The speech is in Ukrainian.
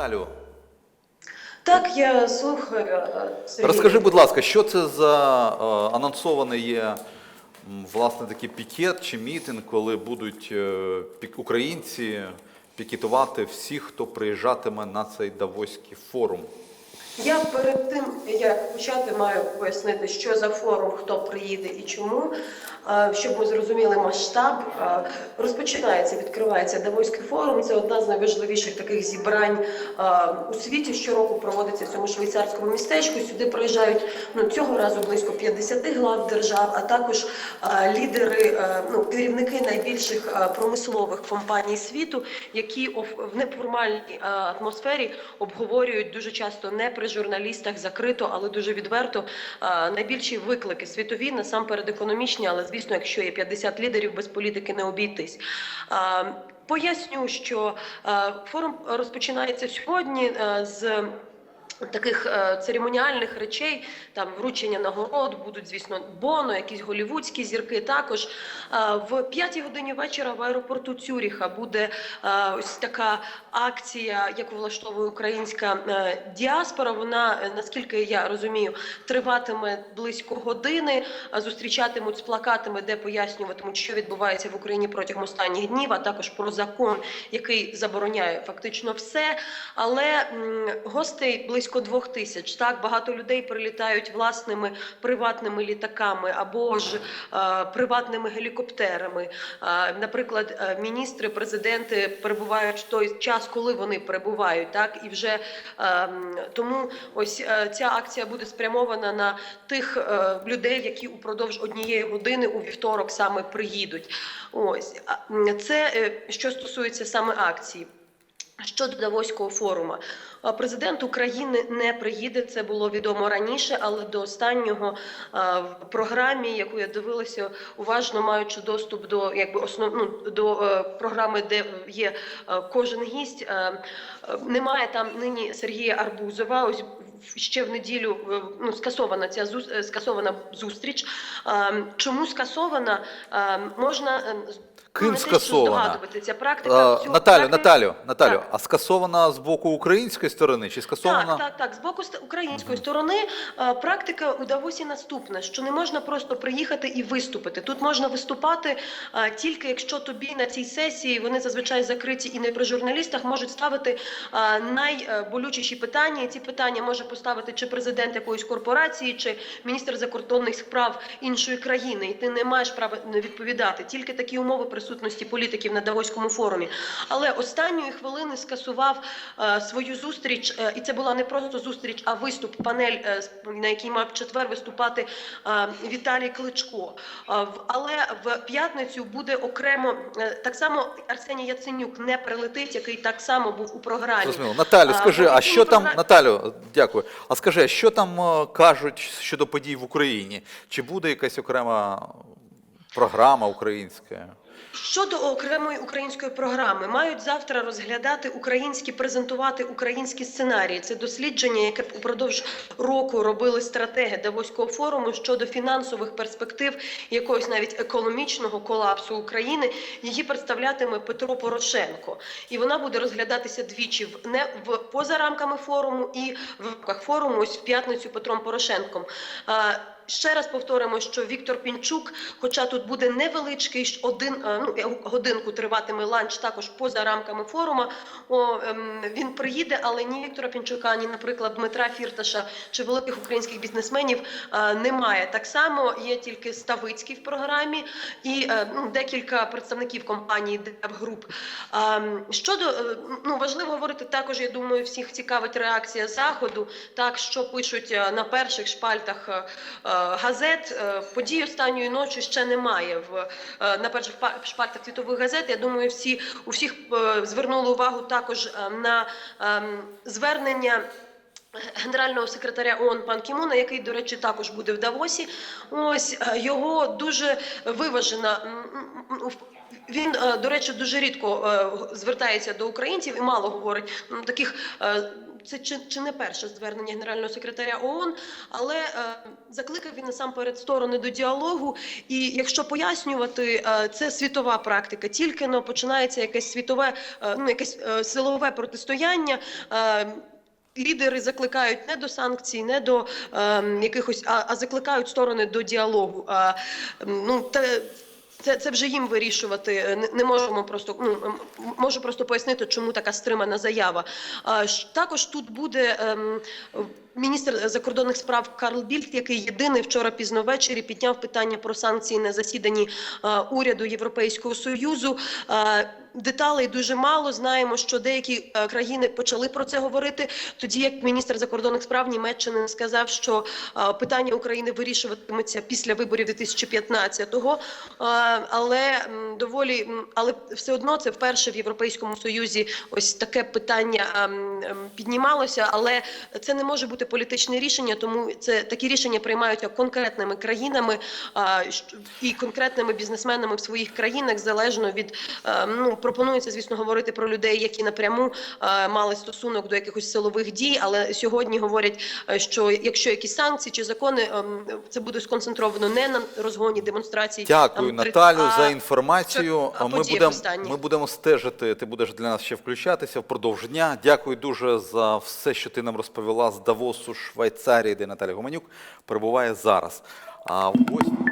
Наталю, Так, я слухаю. Сергій. розкажи, будь ласка, що це за е, анонсований є власне такий пікет чи мітинг, коли будуть е, українці пікетувати всіх, хто приїжджатиме на цей Давоський форум? Я перед тим як почати маю пояснити, що за форум, хто приїде і чому, щоб ми зрозуміли масштаб. Розпочинається, відкривається Давоський форум. Це одна з найважливіших таких зібрань у світі. Щороку проводиться в цьому швейцарському містечку. Сюди приїжджають ну цього разу близько 50 глав держав, а також лідери, ну керівники найбільших промислових компаній світу, які в неформальній атмосфері обговорюють дуже часто не при журналістах закрито, але дуже відверто е, найбільші виклики світові, насамперед економічні, але звісно, якщо є 50 лідерів, без політики не обійтись. Е, Поясню, що е, форум розпочинається сьогодні з таких е, церемоніальних речей, там вручення нагород, будуть, звісно, боно, якісь голівудські зірки. Також Е, в п'ятій годині вечора в аеропорту Цюріха буде е, ось така акція, яку влаштовує українська діаспора. Вона, наскільки я розумію, триватиме близько години. Зустрічатимуть з плакатами, де пояснюватимуть, що відбувається в Україні протягом останніх днів, а також про закон, який забороняє фактично все. Але гостей близько двох тисяч. Так багато людей прилітають власними приватними літаками або ж е, приватними гелікоптерами. Е, наприклад, е, міністри, президенти перебувають в той час, коли вони перебувають. Так і вже е, тому ось е, ця акція буде спрямована на тих е, людей, які упродовж однієї години у вівторок саме приїдуть. Ось це е, що стосується саме акції. Щодо Давоського форуму, президент України не приїде. Це було відомо раніше, але до останнього в програмі, яку я дивилася уважно, маючи доступ до якби основ, ну, до е, програми, де є е, кожен гість. е, е, немає там нині Сергія Арбузова. Ось ще в неділю е, ну, скасована ця е, скасована зустріч. Чому скасована? Можна е, Ким ну, скасована? Ця практика Е, Наталю, Наталю, Наталю, Так. а скасована з боку української сторони чи скасована? Так, так, так. З боку української сторони е, практика у Давосі наступна: що не можна просто приїхати і виступити. Тут можна виступати е, тільки якщо тобі на цій сесії вони зазвичай закриті і не при журналістах можуть ставити е, найболючіші питання. І ці питання може поставити чи президент якоїсь корпорації, чи міністр закордонних справ іншої країни. І ти не маєш права не відповідати. Тільки такі умови присутності політиків на Давоському форумі. Але останньої хвилини скасував е, свою зустріч, е, і це була не просто зустріч, а виступ, панель, е, на якій мав четвер виступати е, Віталій Кличко. Е, в- але в п'ятницю буде окремо е, так само Арсеній Яценюк не прилетить, який так само був у програмі. Зрозуміло. Наталю, скажи, а потім що там, Наталю, дякую. А скажи, а що там е, кажуть щодо подій в Україні? Чи буде якась окрема програма українська? Щодо окремої української програми, мають завтра розглядати українські, презентувати українські сценарії. Це дослідження, яке упродовж року робили стратеги Давоського форуму щодо фінансових перспектив якогось навіть економічного колапсу України. Її представлятиме Петро Порошенко, і вона буде розглядатися двічі в не в поза рамками форуму і в рамках форуму. В п'ятницю Петром Порошенком. Ще раз повторимо, що Віктор Пінчук, хоча тут буде невеличкий один ну е, годинку триватиме ланч, також поза рамками форуму. О, ем, він приїде, але ні Віктора Пінчука, ні, наприклад, Дмитра Фірташа чи великих українських бізнесменів е, немає. Так само є тільки Ставицький в програмі і е, ну, декілька представників компанії Девгруп. Ем, Щодо е, ну важливо говорити також. Я думаю, всіх цікавить реакція заходу. Так що пишуть е, на перших шпальтах е, е, газет. Е, Подій останньої ночі ще немає в е, на перших шпальтах світових газет. Я думаю, всі у всіх е, звернули увагу також е, на ем, звернення. Генерального секретаря ООН Пан Кімуна, який, до речі, також буде в Давосі. Ось е, його дуже виважена. Він, е, до речі, дуже рідко е, звертається до українців і мало говорить таких. Це чи, чи не перше звернення генерального секретаря ООН, але е, закликав він насамперед сторони до діалогу. І якщо пояснювати, е, це світова практика. Тільки но починається якесь світове, ну якесь е, силове протистояння. Е, Лідери закликають не до санкцій, не до е, якихось, а, а закликають сторони до діалогу. А, ну, те, це, це вже їм вирішувати. Не, не можемо просто ну можу просто пояснити, чому така стримана заява. А також тут буде ем, міністр закордонних справ Карл Більд, який єдиний вчора пізно ввечері підняв питання про санкції на засіданні е, уряду Європейського союзу. Е, Деталей дуже мало. Знаємо, що деякі е, країни почали про це говорити. Тоді як міністр закордонних справ Німеччини сказав, що питання України вирішуватиметься після виборів 2015-го. Е, Але доволі, але все одно це вперше в Європейському Союзі ось таке питання ем, ем, піднімалося. Але це не може бути політичне рішення, тому це такі рішення приймаються конкретними країнами а, і конкретними бізнесменами в своїх країнах залежно від е, ну пропонується, звісно, говорити про людей, які напряму е, мали стосунок до якихось силових дій. Але сьогодні говорять, е, що якщо якісь санкції чи закони, ем, це буде сконцентровано не на розгоні демонстрацій. Дякую, там, Наталю, а за інформацію. а Ми будемо, ми будемо стежити. Ти будеш для нас ще включатися впродовж дня. Дякую дуже за все, що ти нам розповіла з Давосу, Швейцарії, де Наталя Гоманюк перебуває зараз. А ось.